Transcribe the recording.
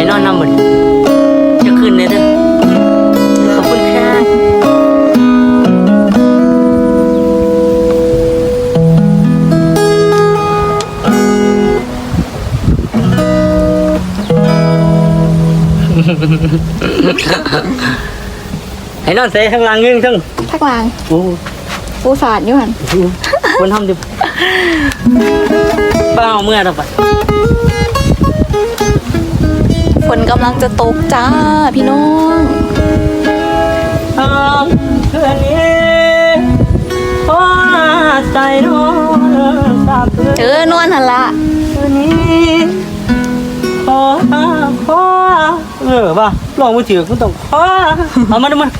ให้นอนน้ำหมดจะขึ้นเลยเด้อขอบคุณค่ะให้นอนเซ่ทั้งลางเงึ้งทั้งทักลางโอ้ปูสาดอยู่หันคนทำดิบ้าเมื่อเราปะ นกำลังจะตกจ้าพี่น้องทางเพื่อนนี้ขอใจนอนสาบเพื่อนเออนอนหันละคืนนี้ขอขอเออป่ะลองมือถือคุณต้องขอเอามาดูมัน